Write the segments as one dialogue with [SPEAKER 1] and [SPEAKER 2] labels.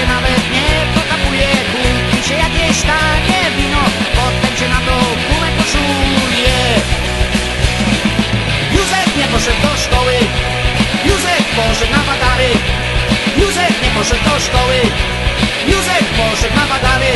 [SPEAKER 1] się nawet
[SPEAKER 2] nie pokapuje Kupi się jakieś tanie wino Potem się na to gumę koszuluje. Józef nie poszedł do szkoły. Józef poszedł na badary Józef nie poszedł do szkoły. Józef poszedł na badary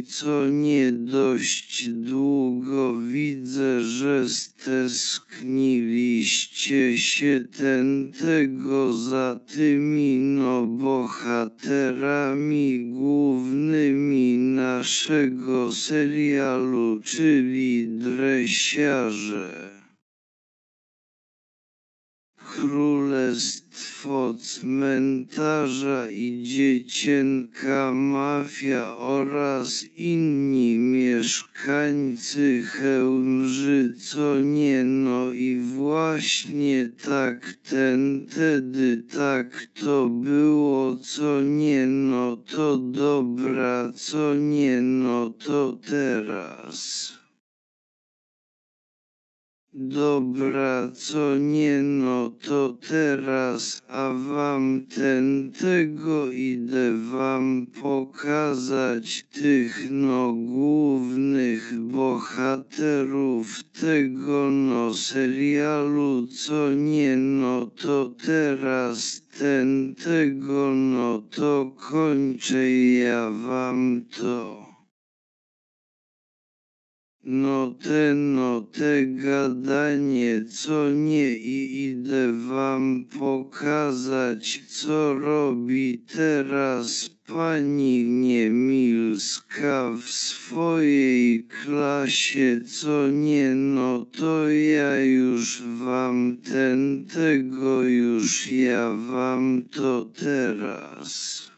[SPEAKER 1] co nie dość długo widzę, że stęskniliście się ten tego za tymi no bohaterami głównymi naszego serialu, czyli dresiarze. Królestwo Cmentarza i Dziecięka Mafia oraz inni mieszkańcy Chełmży co nie no i właśnie tak ten tedy tak to było co nie no to dobra co nie no to teraz. Dobra, co nie no to teraz, a wam ten tego idę wam pokazać tych no głównych bohaterów tego no serialu, co nie no to teraz ten tego no to kończę ja wam to. No te no te gadanie co nie i idę wam pokazać co robi teraz pani Niemilska w swojej klasie co nie no to ja już wam ten tego już ja wam to teraz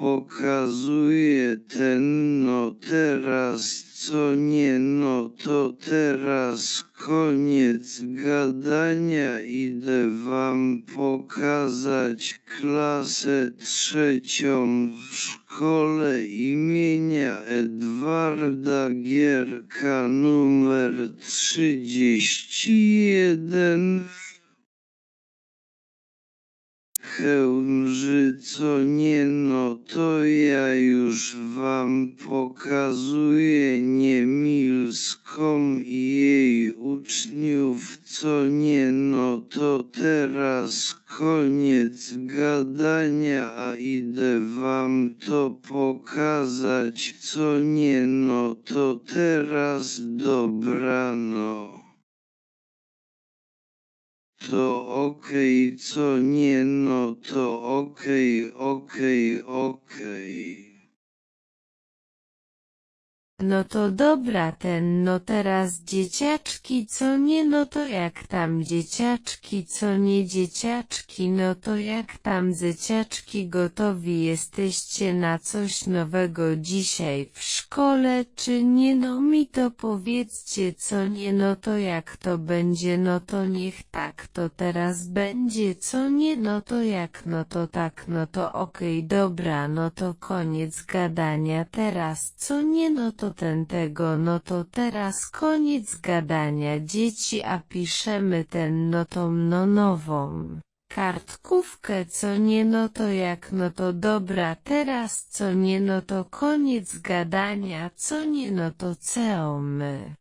[SPEAKER 1] pokazuje ten no teraz co nie no to teraz koniec gadania. Idę wam pokazać klasę trzecią w szkole imienia Edwarda Gierka numer 31 Chełmży co nie no to ja już wam pokazuję Niemilską i jej uczniów co nie no to teraz koniec gadania a idę wam to pokazać co nie no to teraz dobrano. To okej, co nie no to okej, okej, okej.
[SPEAKER 3] No to dobra ten no teraz dzieciaczki co nie no to jak tam dzieciaczki co nie dzieciaczki no to jak tam dzieciaczki gotowi jesteście na coś nowego dzisiaj w szkole czy nie no mi to powiedzcie co nie no to jak to będzie no to niech tak to teraz będzie co nie no to jak no to tak no to okej dobra no to koniec gadania teraz co nie no to ten tego no to teraz koniec gadania dzieci a piszemy ten no tą no nową kartkówkę co nie no to jak no to dobra teraz co nie no to koniec gadania co nie no to co my.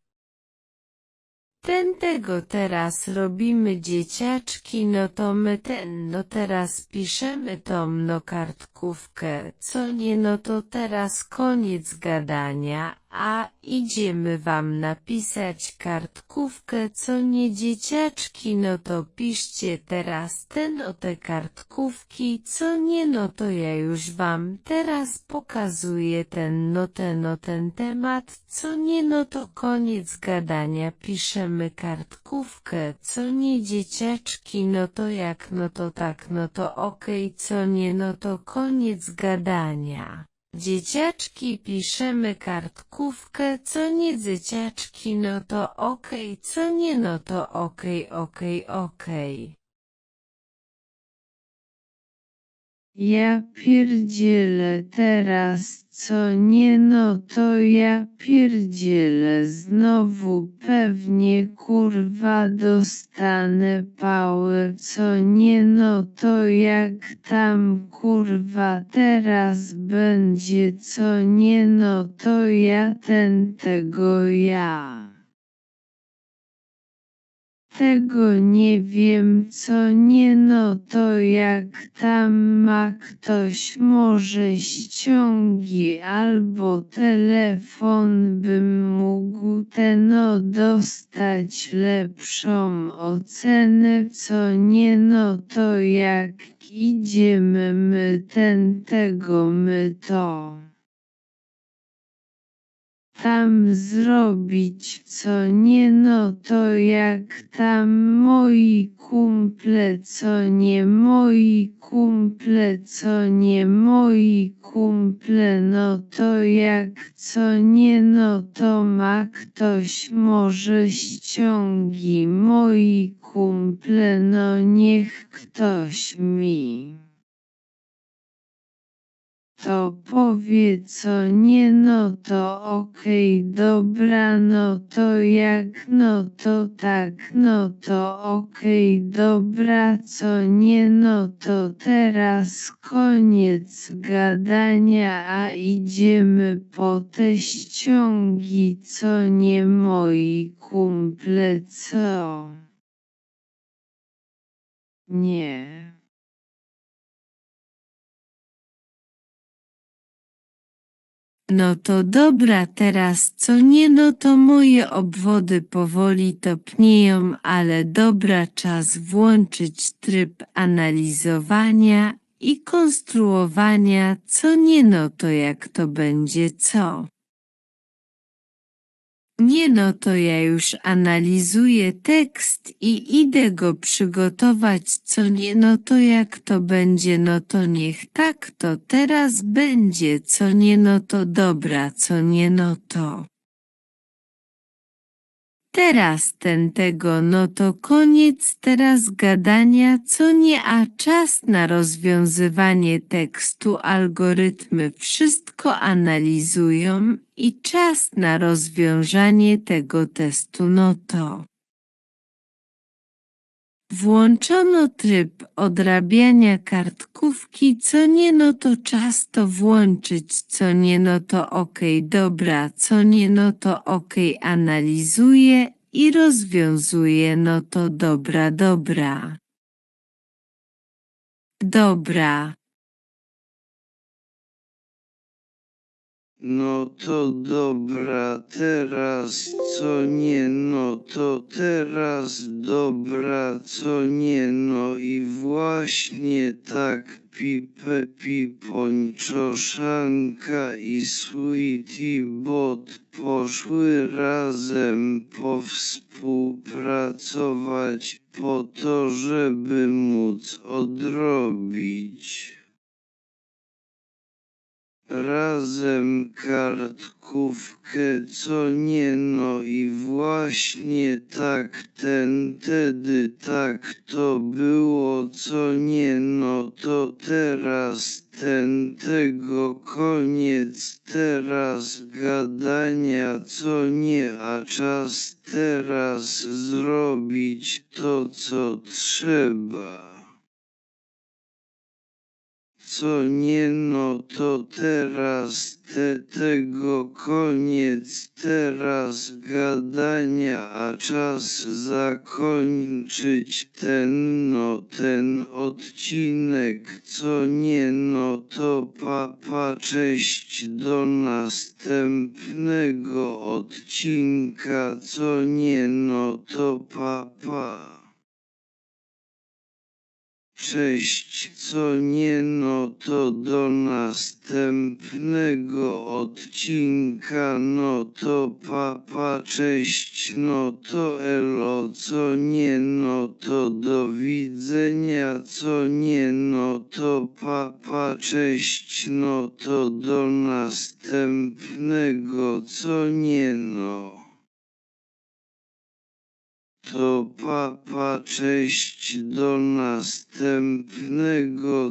[SPEAKER 3] Ten tego teraz robimy dzieciaczki no to my ten no teraz piszemy tą no kartkówkę co nie no to teraz koniec gadania a idziemy wam napisać kartkówkę co nie dzieciaczki no to piszcie teraz te no te kartkówki co nie no to ja już wam teraz pokazuję ten no ten no ten temat co nie no to koniec gadania piszemy kartkówkę co nie dzieciaczki no to jak no to tak no to okej co nie no to koniec gadania. Dzieciaczki piszemy kartkówkę, co nie dzieciaczki no to okej, co nie no to okej, okej, okej.
[SPEAKER 1] Ja pierdzielę teraz, co nie no to ja pierdzielę znowu pewnie kurwa dostanę pałę, co nie no to jak tam kurwa teraz będzie, co nie no to ja ten tego ja.
[SPEAKER 3] Tego nie wiem co nie no to jak tam ma ktoś może ściągi albo telefon bym mógł teno dostać lepszą ocenę co nie no to jak idziemy my ten tego my to tam zrobić co nie no to jak tam moi kumple co nie moi kumple co nie moi kumple no to jak co nie no to ma ktoś może ściągi moi kumple no niech ktoś mi to powie co nie no to okej dobra no to jak no to tak no to okej dobra co nie no to teraz koniec gadania a idziemy po te ściągi co nie moi kumple co? Nie No to dobra teraz co nie no to moje obwody powoli topnieją ale dobra czas włączyć tryb analizowania i konstruowania co nie no to jak to będzie co. Nie no to ja już analizuję tekst i idę go przygotować co nie no to jak to będzie no to niech tak to teraz będzie co nie no to dobra co nie no to. Teraz ten tego no to koniec teraz gadania co nie a czas na rozwiązywanie tekstu algorytmy wszystko analizują i czas na rozwiązanie tego testu no to. Włączono tryb odrabiania kartkówki co nie no to czas to włączyć co nie no to okej dobra co nie no to okej analizuję i rozwiązuję no to dobra dobra. Dobra.
[SPEAKER 1] No to dobra, teraz co nie no to teraz dobra co nie no i właśnie tak Pipe Pipończoszanka i Sweetie Bot poszły razem powspółpracować po to, żeby móc odrobić razem kartkówkę co nie no i właśnie tak ten tedy tak to było co nie no to teraz ten tego koniec teraz gadania co nie a czas teraz zrobić to co trzeba co nie no to teraz te tego koniec. Teraz gadania a czas zakończyć ten no ten odcinek. Co nie no to papa cześć do następnego odcinka. Co nie no to papa. Cześć co nie no to do następnego odcinka. No to papa pa, cześć no to elo co nie no to do widzenia. Co nie no to papa pa, cześć no to do następnego. Co nie no. To papa cześć do następnego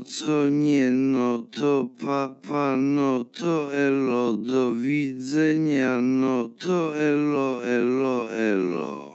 [SPEAKER 1] co nie no to papa no to elo do widzenia no to elo elo elo.